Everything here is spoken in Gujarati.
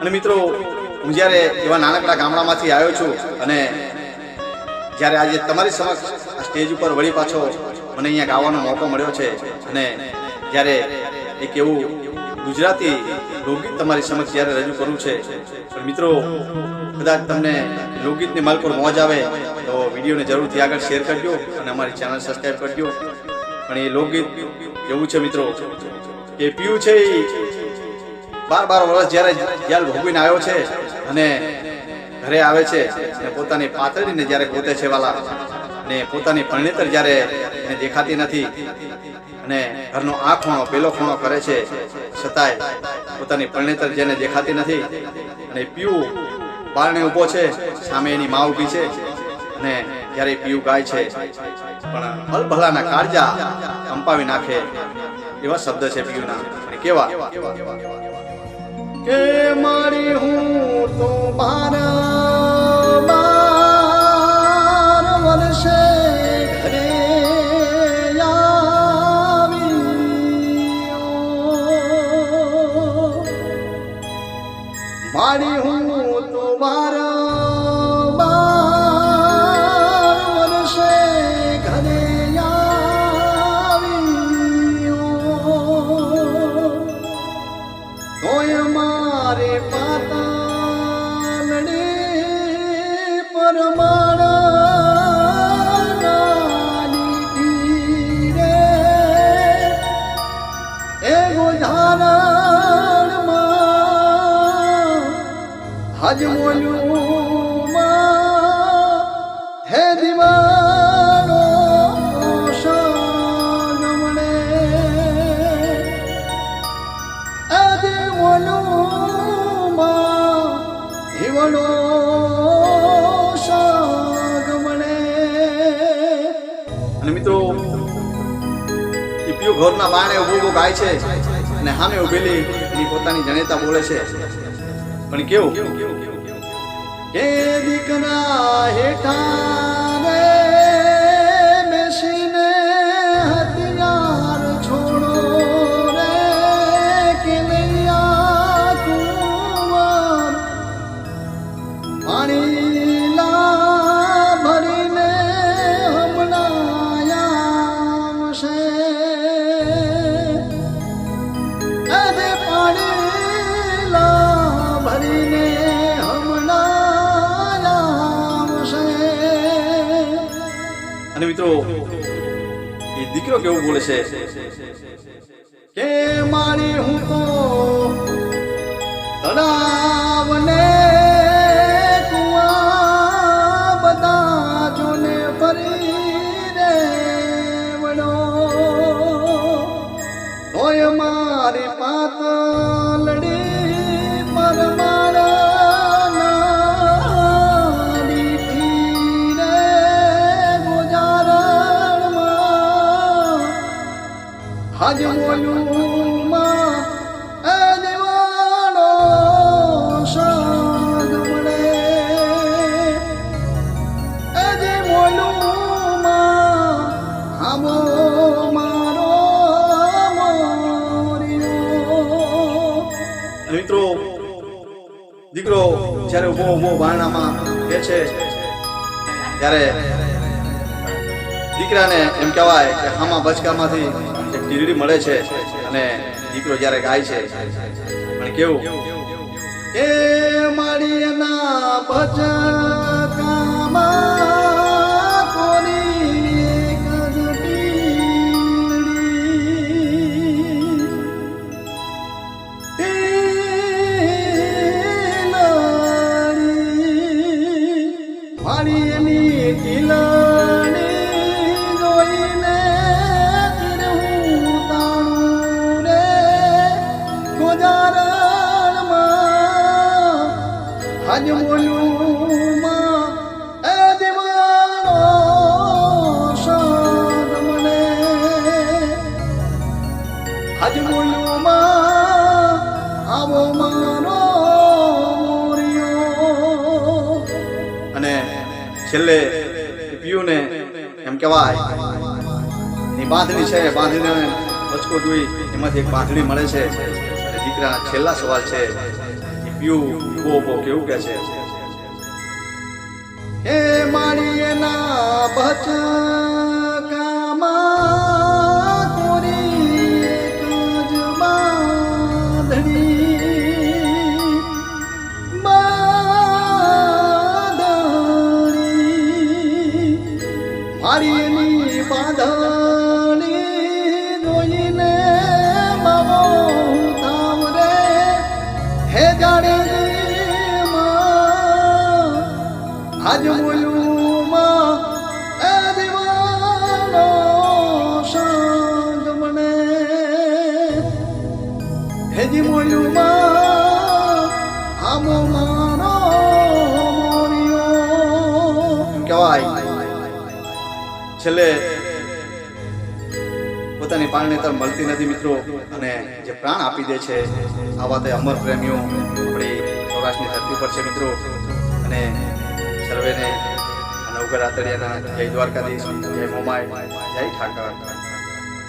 અને મિત્રો, હું જ્યારે એવા નાનકડા ગામડામાંથી આવ્યો છું અને જ્યારે આજે તમારી સમક્ષ આ સ્ટેજ ઉપર વળી પાછો મને અહીંયા ગાવાનો મોકો મળ્યો છે અને જ્યારે એક એવું ગુજરાતી લોકગીત તમારી સમક્ષ જ્યારે રજૂ કરવું છે, પણ મિત્રો, કદાચ તમને લોકગીતની માલ પર મોજ આવે, તો વિડીયોને જરૂરથી આગળ શેર કરજો અને અમારી ચેનલ સબસ્ક્રાઈબ કરજો. પણ એ લોકગીત એવું છે મિત્રો, કે પીયું છે બાર બાર વર્ષ જ્યારે જ્યારે ભોગવીને આવ્યો છે અને ઘરે આવે છે અને પોતાની પાતળીને જ્યારે ગોતે છે વાલા ને પોતાની પરણેતર જ્યારે એને દેખાતી નથી અને ઘરનો આ ખૂણો, પેલો ખૂણો કરે છે, છતાંય પોતાની પરણેતર જેને દેખાતી નથી અને પીવું બારણે ઊભો છે, સામે એની મા ઊભી છે અને જ્યારે પીવું ગાય છે. પણ ભલભલાના કાળજા કંપાવી નાખે એવા શબ્દ છે પીયુના. કેવા? કે મારી હું તું બાર હજ મોલ્યું હે ગમણે આદિ વનુમાં હિવલો સાગમણે અને મિત્રો પીઓ ઘરના બાણે ઊભો ઊભો ગાય છે અને સામે ઉભેલી એની પોતાની જણેતા બોલે છે. પણ કેવું? કે દીકરા હેઠા રે બેસીને હથિયાર છોડો રે કે નૈયા કુંવર પાણીલા ભરીને હમણાં આવશે અરે પાણીલા ભરીને અને મિત્રો એ દીકરો કેવું બોલે છે? કે મારી હું તો તળાવને દીકરો જ્યારે ઊભો ઊભો બારણામાં કે છે, ત્યારે દીકરાને એમ કહેવાય કે હામાં બચકામાંથી એક ટીરડી મળે છે અને દીકરો જ્યારે ગાય છે. પણ કેવું? કે મારી એના બચકામાં છેલ્લે પીયુને એમ કહેવાય, એની બાંધણી છે બાંધણીને બચકો જોઈ એમાંથી એક બાંધણી મળે છે. અને છેલ્લા સવાલ છે હે મારી એના બચકામાં કોરી કાજ બાંધણી બાંધણી મારી છેલ્લે પોતાની પારણેતર મળતી નથી મિત્રો અને જે પ્રાણ આપી દે છે આવા તે અમર પ્રેમીઓ આપણી સૌરાષ્ટ્રની ધરતી પર છે મિત્રો. અને સર્વેને નવગર આતડિયાના જય દ્વારકાધીશ, જય મોમાય જય ઠાકર.